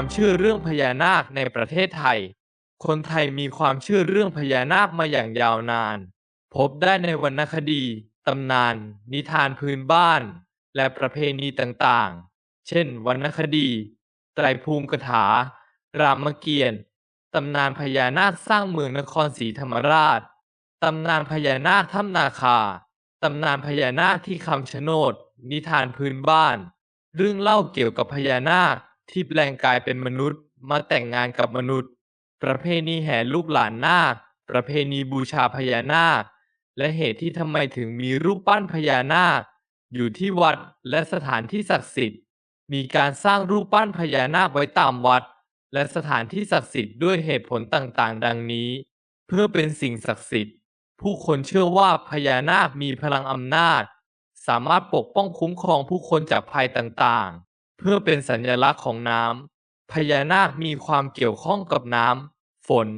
ความเชื่อเรื่องพญานาคในประเทศไทย คนไทยมีความเชื่อเรื่องพญานาคมาอย่างยาวนาน พบได้ในวรรณคดี ตำนาน นิทานพื้นบ้าน และประเพณีต่างๆ เช่น วรรณคดี ไตรภูมิกถา รามเกียรติ์ตำนานพญานาคสร้างเมืองนครศรีธรรมราช ตำนานพญานาคถ้ำนาคา ตำนานพญานาคที่คำชะโนด นิทานพื้นบ้าน เรื่องเล่าเกี่ยวกับพญานาค ที่แปลงกายเป็นมนุษย์ มาแต่งงานกับมนุษย์ ประเพณีแห่ลูกหลานนาค ประเพณีบูชาพญานาค และเหตุที่ทำไมถึงมีรูปปั้นพญานาค อยู่ที่วัดและสถานที่ศักดิ์สิทธิ์ มีการสร้างรูปปั้นพญานาคไว้ตามวัด และสถานที่ศักดิ์สิทธิ์ด้วยเหตุผลต่างๆ ดังนี้ เพื่อเป็นสิ่งศักดิ์สิทธิ์ ผู้คนเชื่อว่าพญานาคมีพลังอำนาจ สามารถปกป้องคุ้มครองผู้คนจากภัยต่างๆ เพื่อเป็นสัญลักษณ์ของน้ำพญานาคมีความเกี่ยวข้องกับน้ำฝน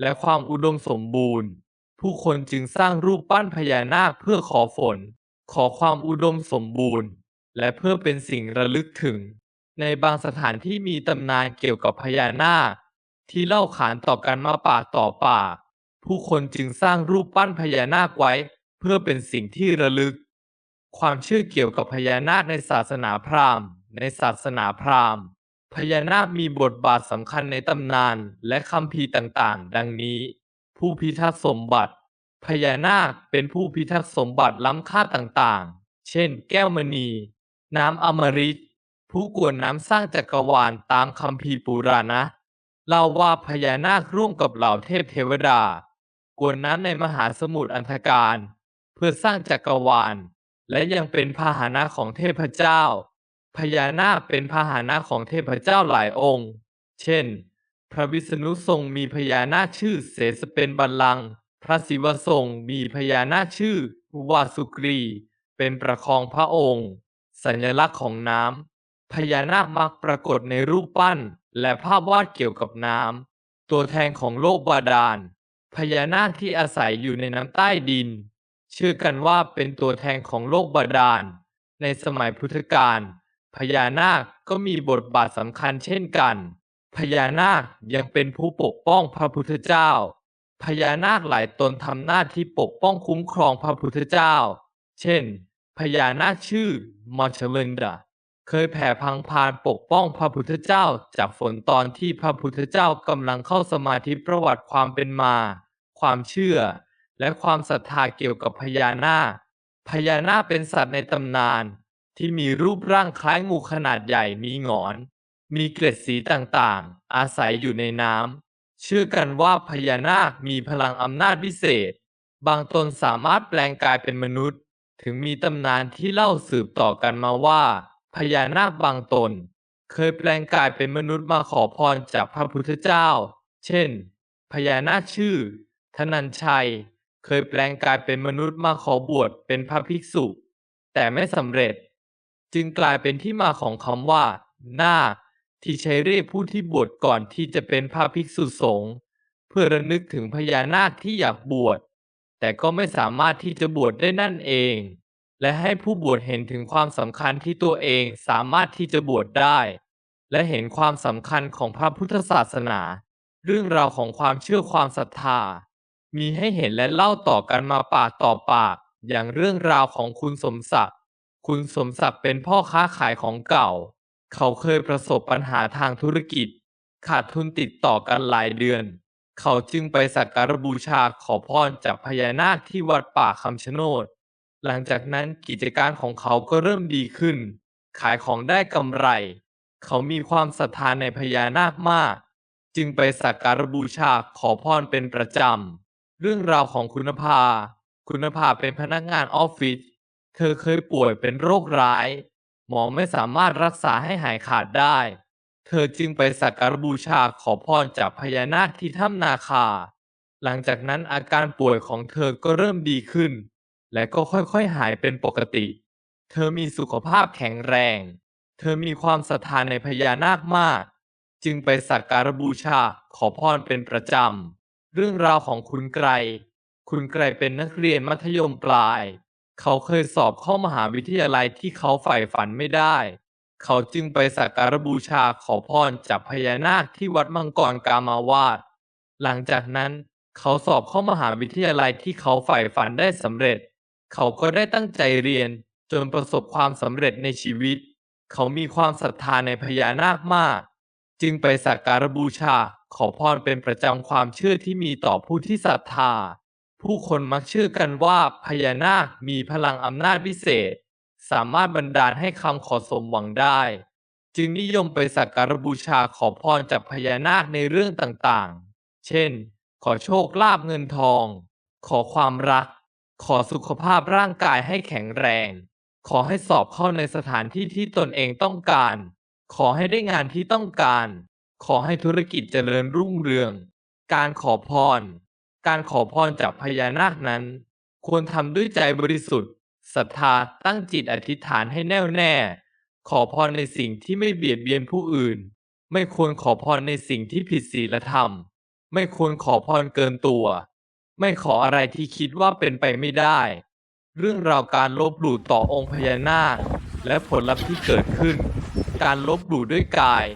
และความอุดมสมบูรณ์ ผู้คนจึงสร้างรูปปั้นพญานาคเพื่อขอฝน ขอความอุดมสมบูรณ์ และเพื่อเป็นสิ่งระลึกถึง ในบางสถานที่มีตำนานเกี่ยวกับพญานาค ที่เล่าขานต่อกันมาปากต่อปากผู้คนจึงสร้างรูปปั้นพญานาคไว้ เพื่อเป็นสิ่งที่ระลึก ความเชื่อเกี่ยวกับพญานาคในศาสนาพราหมณ์ ในศาสนาพราหมณ์ พญานาคมีบทบาทสำคัญในตำนานและคัมภีร์ต่างๆ ดังนี้ ผู้พิทักษ์สมบัติ พญานาคเป็นผู้พิทักษ์สมบัติล้ำค่าต่างๆ เช่น แก้วมณี น้ำอมฤตผู้กวนน้ำสร้างจักรวาลตามคัมภีร์ปุราณะเล่าว่าพญานาคร่วมกับเหล่าเทพเทวดากวนน้ำในมหาสมุทรอันธการ เพื่อสร้างจักรวาล และยังเป็นพาหนะของเทพเจ้า พญานาคเป็นพาหนะของเทพเจ้าหลายองค์ เช่น พระวิษณุทรงมีพญานาคชื่อเสสเป็นบัลลังก์ พระศิวทรงมีพญานาคชื่อวาสุกรี เป็นประคองพระองค์ สัญลักษณ์ของน้ำ พญานาคมักปรากฏในรูปปั้น และภาพวาดเกี่ยวกับน้ำ ตัวแทนของโลกบาดาล พญานาคที่อาศัยอยู่ในน้ำใต้ดิน เชื่อกันว่าเป็นตัวแทนของโลกบาดาล ในสมัยพุทธกาล พญานาคก็มีบทบาทสำคัญเช่นกัน พญานาคยังเป็นผู้ปกป้องพระพุทธเจ้า พญานาคหลายตนทำหน้าที่ปกป้องคุ้มครองพระพุทธเจ้า เช่น พญานาคชื่อมอชเลนดาเคยแผ่พังพานปกป้องพระพุทธเจ้าจากฝนตอนที่พระพุทธเจ้ากำลังเข้าสมาธิประวัติความเป็นมา ความเชื่อ และความศรัทธาเกี่ยวกับพญานาค พญานาคเป็นสัตว์ในตำนาน ที่มีรูปร่างคล้ายงูขนาดใหญ่มีหงอน มีเกล็ดสีต่างๆ อาศัยอยู่ในน้ำเชื่อกันว่าพญานาคมีพลังอำนาจพิเศษ บางตนสามารถแปลงกายเป็นมนุษย์ ถึงมีตำนานที่เล่าสืบต่อกันมาว่า พญานาคบางตน เคยแปลงกายเป็นมนุษย์มาขอพรจากพระพุทธเจ้า เช่น พญานาคชื่อ ธนัญชัย เคยแปลงกายเป็นมนุษย์มาขอบวชเป็นพระภิกษุ แต่ไม่สำเร็จ จึงกลายเป็นที่มาของคำว่านาคที่ใช้เรียกผู้ที่บวชก่อนที่จะเป็นพระภิกษุสงฆ์เพื่อระลึกถึงพญานาคที่อยากบวช แต่ก็ไม่สามารถที่จะบวชได้นั่นเอง และให้ผู้บวชเห็นถึงความสำคัญที่ตัวเองสามารถที่จะบวชได้ และเห็นความสำคัญของพระพุทธศาสนา เรื่องราวของความเชื่อความศรัทธา มีให้เห็นและเล่าต่อกันมาปากต่อปาก อย่างเรื่องราวของคุณสมศักดิ์ คุณสมศักดิ์เป็นพ่อค้าขายของเก่า เขาเคยประสบปัญหาทางธุรกิจ ขาดทุนติดต่อกันหลายเดือน เขาจึงไปสักการบูชาขอพรจากพญานาคที่วัดป่าคำชะโนด หลังจากนั้นกิจการของเขาก็เริ่มดีขึ้น ขายของได้กำไร เขามีความศรัทธาในพญานาคมาก จึงไปสักการบูชาขอพรเป็นประจำ เรื่องราวของคุณภา คุณภาเป็นพนักงานออฟฟิศ เธอเคยป่วยเป็นโรคร้าย หมอไม่สามารถรักษาให้หายขาดได้ เธอจึงไปสักการบูชาขอพรจากพญานาคที่ถ้ำนาคา หลังจากนั้นอาการป่วยของเธอก็เริ่มดีขึ้น และก็ค่อยๆหายเป็นปกติ เธอมีสุขภาพแข็งแรง เธอมีความศรัทธาในพญานาคมาก จึงไปสักการบูชาขอพรเป็นประจำ เรื่องราวของคุณไกร คุณไกรเป็นนักเรียนมัธยมปลาย เขาเคยสอบเข้ามหาวิทยาลัยที่เขาใฝ่ฝันไม่ได้ เขาจึงไปสักการบูชาขอพรจากพญานาคที่วัดมังกรกามาวาด หลังจากนั้นเขาสอบเข้ามหาวิทยาลัยที่เขาใฝ่ฝันได้สำเร็จ เขาก็ได้ตั้งใจเรียนจนประสบความสำเร็จในชีวิต เขามีความศรัทธาในพญานาคมาก จึงไปสักการบูชาขอพรเป็นประจำความเชื่อที่มีต่อผู้ที่ศรัทธา ผู้คนมักเชื่อกันว่าพญานาคมีพลังอำนาจพิเศษ สามารถบันดาลให้คำขอสมหวังได้ จึงนิยมไปสักการบูชาขอพรจากพญานาคในเรื่องต่างๆ เช่น ขอโชคลาภเงินทอง ขอความรัก ขอสุขภาพร่างกายให้แข็งแรง ขอให้สอบเข้าในสถานที่ที่ตนเองต้องการ ขอให้ได้งานที่ต้องการ ขอให้ธุรกิจเจริญรุ่งเรือง การขอพร การขอพรจากพญานาคนั้น ควรทำด้วยใจบริสุทธิ์ศรัทธาตั้งจิตอธิษฐานให้แน่วแน่ ขอพรในสิ่งที่ไม่เบียดเบียนผู้อื่น ไม่ควรขอพรในสิ่งที่ผิดศีลธรรม ไม่ควรขอพรเกินตัว ไม่ขออะไรที่คิดว่าเป็นไปไม่ได้ เรื่องราวการลบหลู่ต่อองค์พญานาค และผลลัพธ์ที่เกิดขึ้น การลบหลู่ด้วยกาย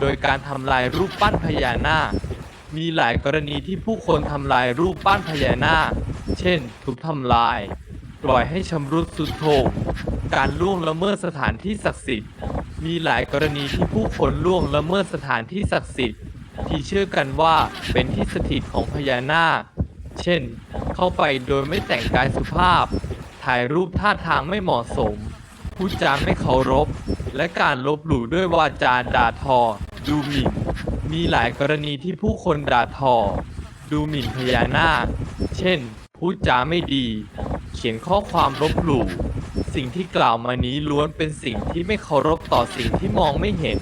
โดยการทำลายรูปปั้นพญานาค มีหลายกรณีที่ผู้คนทำลายรูปปั้นพญานาค เช่น ทุบทำลาย ปล่อยให้ชำรุดสุดโทรมการล่วงละเมิดสถานที่ศักดิ์สิทธิ์ มีหลายกรณีที่ผู้คนล่วงละเมิดสถานที่ศักดิ์สิทธิ์ ที่เชื่อกันว่าเป็นที่สถิตของพญานาค เช่น เข้าไปโดยไม่แต่งกายสุภาพ ถ่ายรูปท่าทางไม่เหมาะสมพูดจาไม่เคารพ และการลบหลู่ด้วยวาจาด่าทอ ดูหมิ่น มีหลายกรณีที่ผู้คนด่าทอ ดูหมิ่นพญานาค เช่น พูดจาไม่ดี เขียนข้อความลบหลู่ สิ่งที่กล่าวมานี้ล้วนเป็นสิ่งที่ไม่เคารพต่อสิ่งที่มองไม่เห็น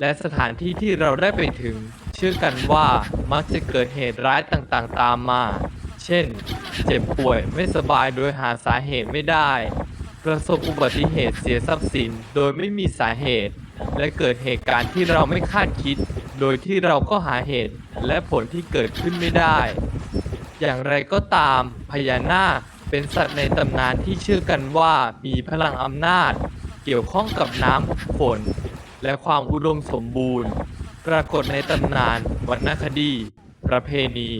และสถานที่ที่เราได้ไปถึง เชื่อกันว่ามักจะเกิดเหตุร้ายต่างๆ ตามมา เช่น เจ็บป่วยไม่สบายโดยหาสาเหตุไม่ได้ ประสบอุบัติเหตุเสียทรัพย์สินโดยไม่มีสาเหตุ และเกิดเหตุการณ์ที่เราไม่คาดคิด โดยที่เราก็หาเหตุและผลที่เกิดขึ้นไม่ได้ อย่างไรก็ตามพญานาคเป็นสัตว์ในตำนานที่เชื่อกันว่ามีพลังอำนาจ เกี่ยวข้องกับน้ำฝน และความอุดมสมบูรณ์ ปรากฏในตำนานวรรณคดี ประเพณี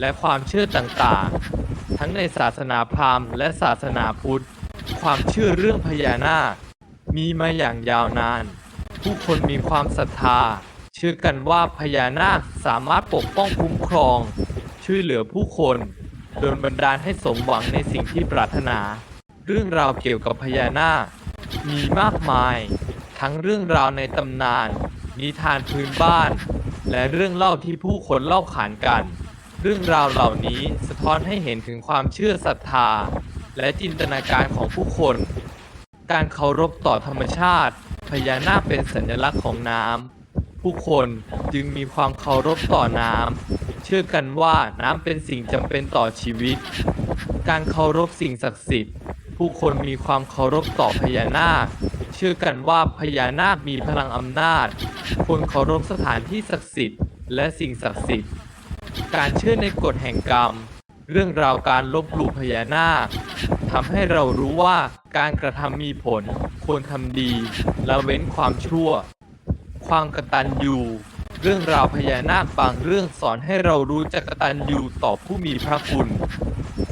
และความเชื่อต่างๆ ทั้งในศาสนาพราหมณ์และศาสนาพุทธ ความเชื่อเรื่องพญานาค มีมาอย่างยาวนาน ผู้คนมีความศรัทธา ชื่อกันว่าพญานาคสามารถปกป้องคุ้มครอง ช่วยเหลือผู้คนโดนบันดาลให้สมหวังในสิ่งที่ปรารถนา เรื่องราวเกี่ยวกับพญานาค มีมากมาย ทั้งเรื่องราวในตำนาน นิทานพื้นบ้าน และเรื่องเล่าที่ผู้คนเล่าขานกัน เรื่องราวเหล่านี้สะท้อนให้เห็นถึงความเชื่อศรัทธา และจินตนาการของผู้คน การเคารพต่อธรรมชาติ พญานาคเป็นสัญลักษณ์ของน้ำ ผู้คนจึงมีความเคารพต่อน้ำ เชื่อกันว่าน้ำเป็นสิ่งจำเป็นต่อชีวิต การเคารพสิ่งศักดิ์สิทธิ์ ผู้คนมีความเคารพต่อพญานาค เชื่อกันว่าพญานาคมีพลังอำนาจ ควรเคารพสถานที่ศักดิ์สิทธิ์และสิ่งศักดิ์สิทธิ์ การเชื่อในกฎแห่งกรรม เรื่องราวการลบหลู่พญานาคทำให้เรารู้ว่าการกระทำมีผล ควรทำดี ละเว้นความชั่ว ความกตัญญูเรื่องราวพญานาคบางเรื่องสอนให้เรารู้จักกตัญญูต่อผู้มีพระคุณ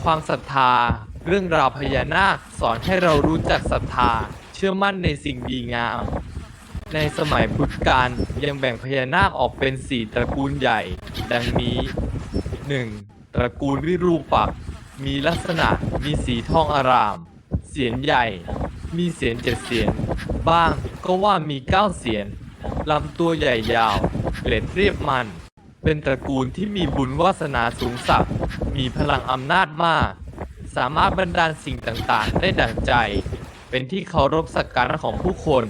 ความศรัทธา เรื่องราวพญานาคสอนให้เรารู้จักศรัทธา เชื่อมั่นในสิ่งดีงาม ในสมัยพุทธกาลยังแบ่งพญานาคออกเป็นสี่ตระกูลใหญ่ ดังนี้ 1. ตระกูลวิรูปักษ์มีลักษณะมีสีทองอาราม เสียนใหญ่ มีเสียนเจ็ดเสียน บ้างก็ว่ามีเก้าเสียน ลำตัวใหญ่ยาว เกล็ดเรียบมัน เป็นตระกูลที่มีบุญวาสนาสูงสักดิ์มีพลังอำนาจมาก สามารถบันดาลสิ่งต่างๆ ได้ดั่งใจ เป็นที่เคารพสักการะของผู้คน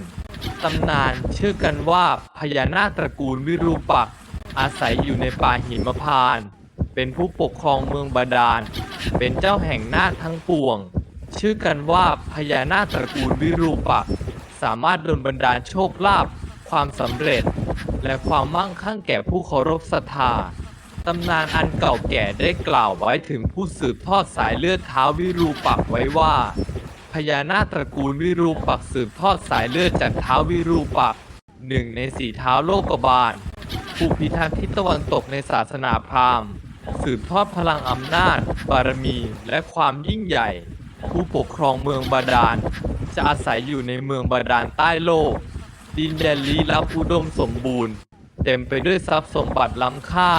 ตำนานเชื่อกันว่าพญานาคตระกูลวิรูปักษ์อาศัยอยู่ในป่าหิมพานต์เป็นผู้ปกครองเมืองบาดาล เป็นเจ้าแห่งนาคทั้งปวง ชื่อกันว่าพญานาคตระกูลวิรูปักษ์สามารถดลบันดาลโชคลาภ ความสำเร็จ และความมั่งคั่งแก่ผู้เคารพศรัทธาตำนานอันเก่าแก่ได้กล่าวไว้ถึงผู้สืบทอดสายเลือดเท้าวิรูปักษ์ไว้ว่า พญานาคตระกูลวิรูปักษ์สืบทอดสายเลือดจากเท้าวิรูปักษ์หนึ่งในสี่เท้าโลกบาล ผู้พิทักษ์ทิศตะวันตกในศาสนาพราหมณ์ สืบทอดพลังอำนาจ บารมีและความยิ่งใหญ่ ผู้ปกครองเมืองบาดาล จะอาศัยอยู่ในเมืองบาดาลใต้โลก ดินแดนลี้ลับอุดมสมบูรณ์ เต็มไปด้วยทรัพย์สมบัติล้ำค่า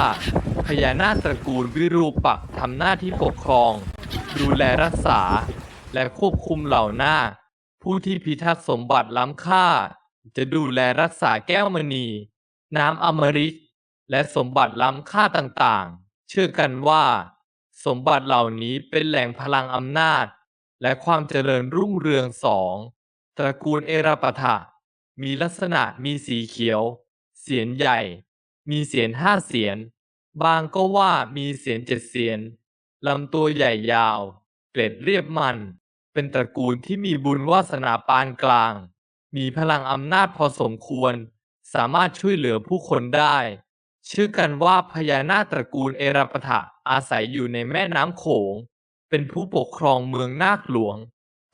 พญานาคตระกูลวิรูปักษ์ทำหน้าที่ปกครอง ดูแลรักษา และควบคุมเหล่านาคผู้ที่พิทักษ์สมบัติล้ำค่า จะดูแลรักษาแก้วมณี น้ำอมฤตและสมบัติล้ำค่าต่างๆ เชื่อกันว่า สมบัติเหล่านี้เป็นแหล่งพลังอำนาจ และความเจริญรุ่งเรืองสองตระกูลเอราปะทะ มีลักษณะมีสีเขียว เสียนใหญ่ มีเสียนห้าเสียน บางก็ว่ามีเสียนเจ็ดเสียนลำตัวใหญ่ยาว เกล็ดเรียบมัน เป็นตระกูลที่มีบุญวาสนาปานกลาง มีพลังอำนาจพอสมควร สามารถช่วยเหลือผู้คนได้ชื่อกันว่าพญานาคตระกูลเอราปะทะอาศัยอยู่ในแม่น้ำโขง เป็นผู้ปกครองเมืองนาคหลวง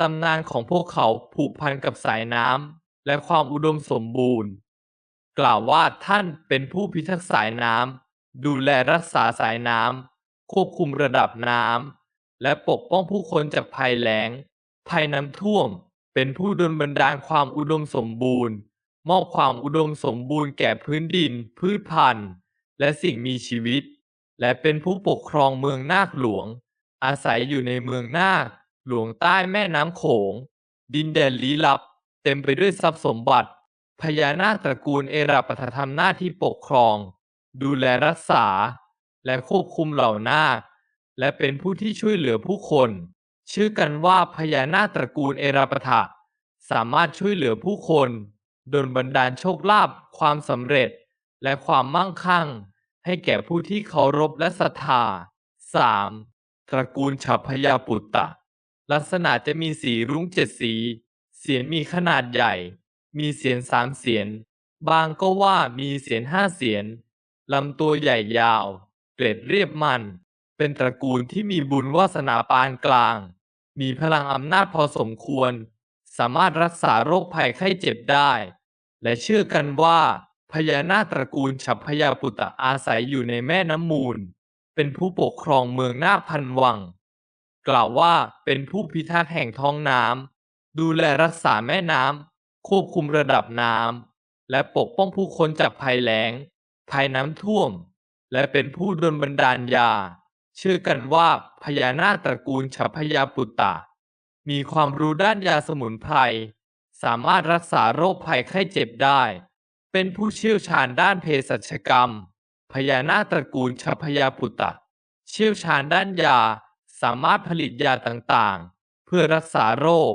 ตำนานของพวกเขาผูกพันกับสายน้ำ และความอุดมสมบูรณ์ กล่าวว่าท่านเป็นผู้พิทักษ์สายน้ำดูแลรักษาสายน้ำควบคุมระดับน้ำและปกป้องผู้คนจากภัยแล้ง ภัยน้ำท่วม เป็นผู้ดลบันดาลความอุดมสมบูรณ์ มอบความอุดมสมบูรณ์แก่พื้นดิน พืชพันธุ์ และสิ่งมีชีวิต และเป็นผู้ปกครองเมืองนาคหลวง อาศัยอยู่ในเมืองนาคหลวงใต้แม่น้ำโขง ดินแดนลี้ลับ เต็มไปด้วยทรัพย์สมบัติ พญานาคตระกูลเอราปะทะทำหน้าที่ปกครอง ดูแลรักษา และควบคุมเหล่านาค และเป็นผู้ที่ช่วยเหลือผู้คน ชื่อกันว่าพญานาคตระกูลเอราปะทะสามารถช่วยเหลือผู้คนดลบันดาลโชคลาภความสำเร็จ และความมั่งคั่ง ให้แก่ผู้ที่เคารพและศรัทธา 3. ตระกูลฉัพพยาปุตตะ ลักษณะจะมีสีรุ้งเจ็ดสี เสียนมีขนาดใหญ่ มีเสียนสามเสียน บางก็ว่ามีเสียนห้าเสียน ลำตัวใหญ่ยาว เกล็ดเรียบมัน เป็นตระกูลที่มีบุญวาสนาปานกลาง มีพลังอำนาจพอสมควร สามารถรักษาโรคภัยไข้เจ็บได้ และเชื่อกันว่าพญานาคตระกูลฉัพพยาปุตตะอาศัยอยู่ในแม่น้ำมูล เป็นผู้ปกครองเมืองนาคพันวัง กล่าวว่าเป็นผู้พิทักษ์แห่งท้องน้ำ ดูแลรักษาแม่น้ำควบคุมระดับน้ำและปกป้องผู้คนจากภัยแล้ง ภัยน้ำท่วม และเป็นผู้ดลบันดาลยา เชื่อกันว่าพญานาคตระกูลฉัพยาปุตตะ มีความรู้ด้านยาสมุนไพรสามารถรักษาโรคภัยไข้เจ็บได้ เป็นผู้เชี่ยวชาญด้านเภสัชกรรม พญานาคตระกูลฉัพยาปุตตะ เชี่ยวชาญด้านยา สามารถผลิตยาต่างๆ เพื่อรักษาโรค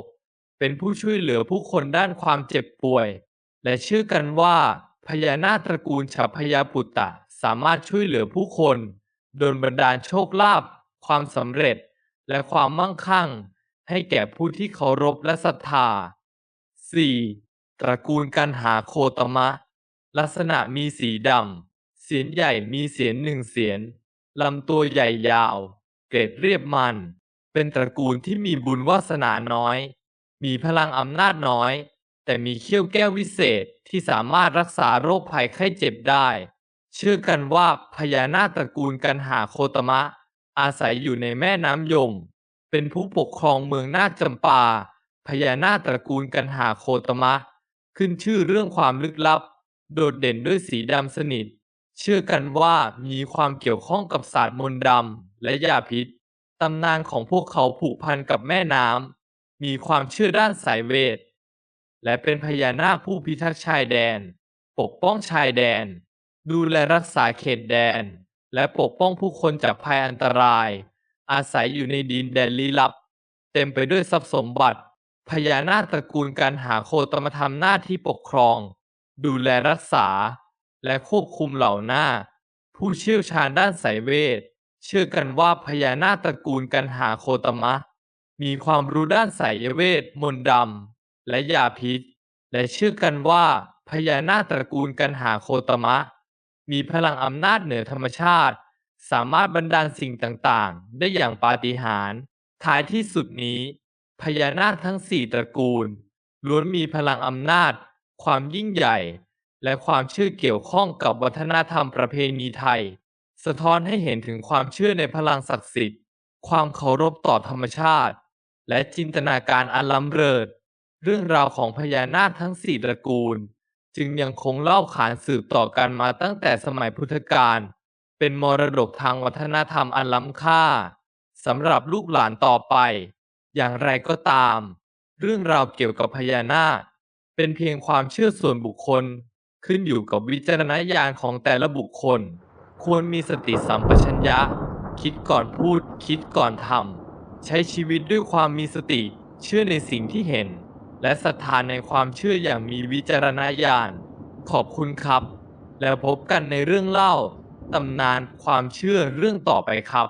เป็นผู้ช่วยเหลือผู้คนด้านความเจ็บป่วย และเชื่อกันว่า พญานาคตระกูลฉัพพยาปุตตะสามารถช่วยเหลือผู้คนโดนบันดาลโชคลาภความสำเร็จและความมั่งคั่ง ให้แก่ผู้ที่เคารพและศรัทธา 4. ตระกูลกันหาโคตมะ ลักษณะมีสีดำเสียนใหญ่มีเสียนหนึ่งเสียนลำตัวใหญ่ยาว เกล็ดเรียบมัน เป็นตระกูลที่มีบุญวาสนาน้อย มีพลังอำนาจน้อย แต่มีเขี้ยวแก้ววิเศษที่สามารถรักษาโรคภัยไข้เจ็บได้ เชื่อกันว่าพญานาคตระกูลกันหาโคตมะ อาศัยอยู่ในแม่น้ำยม เป็นผู้ปกครองเมืองนาคจำปา พญานาคตระกูลกันหาโคตมะ ขึ้นชื่อเรื่องความลึกลับ โดดเด่นด้วยสีดำสนิท เชื่อกันว่ามีความเกี่ยวข้องกับศาสตร์มนต์ดำและยาพิษตำนานของพวกเขาผูกพันกับแม่น้ำ มีความเชื่อด้านสายเวท และเป็นพญานาคผู้พิทักษ์ชายแดน ปกป้องชายแดน ดูแลรักษาเขตแดน และปกป้องผู้คนจากภัยอันตราย อาศัยอยู่ในดินแดนลี้ลับ เต็มไปด้วยทรัพย์สมบัติ พญานาคตระกูลการหาโคตมธรรมหน้าที่ปกครอง ดูแลรักษา และควบคุมเหล่าหน้า ผู้เชี่ยวชาญด้านสายเวท เชื่อกันว่าพญานาคตระกูลกันหาโคตมะ มีความรู้ด้านไสายเวท มนต์ดำ และยาพิษ และเชื่อกันว่าพญานาคตระกูลกันหาโคตมะ มีพลังอำนาจเหนือธรรมชาติ สามารถบันดาลสิ่งต่างๆ ได้อย่างปาฏิหาริย์ท้ายที่สุดนี้ พญานาคทั้งสี่ตระกูล ล้วนมีพลังอำนาจ ความยิ่งใหญ่ และความเชื่อเกี่ยวข้องกับวัฒนธรรมประเพณีไทย สะท้อนให้เห็นถึงความเชื่อในพลังศักดิ์สิทธิ์ ความเคารพต่อธรรมชาติ และจินตนาการอันล้ำเลิศเรื่องราวของพญานาคทั้งสี่ตระกูล จึงยังคงเล่าขานสืบต่อกันมาตั้งแต่สมัยพุทธกาลเป็นมรดกทางวัฒนธรรมอันล้ำค่าสำหรับลูกหลานต่อไป อย่างไรก็ตาม เรื่องราวเกี่ยวกับพญานาค เป็นเพียงความเชื่อส่วนบุคคล ขึ้นอยู่กับวิจารณญาณของแต่ละบุคคล ควรมีสติสัมปชัญญะ คิดก่อนพูด คิดก่อนทำ ใช้ชีวิตด้วยความมีสติ เชื่อในสิ่งที่เห็น และศรัทธาในความเชื่ออย่างมีวิจารณญาณ ขอบคุณครับ แล้วพบกันในเรื่องเล่าตำนานความเชื่อเรื่องต่อไปครับ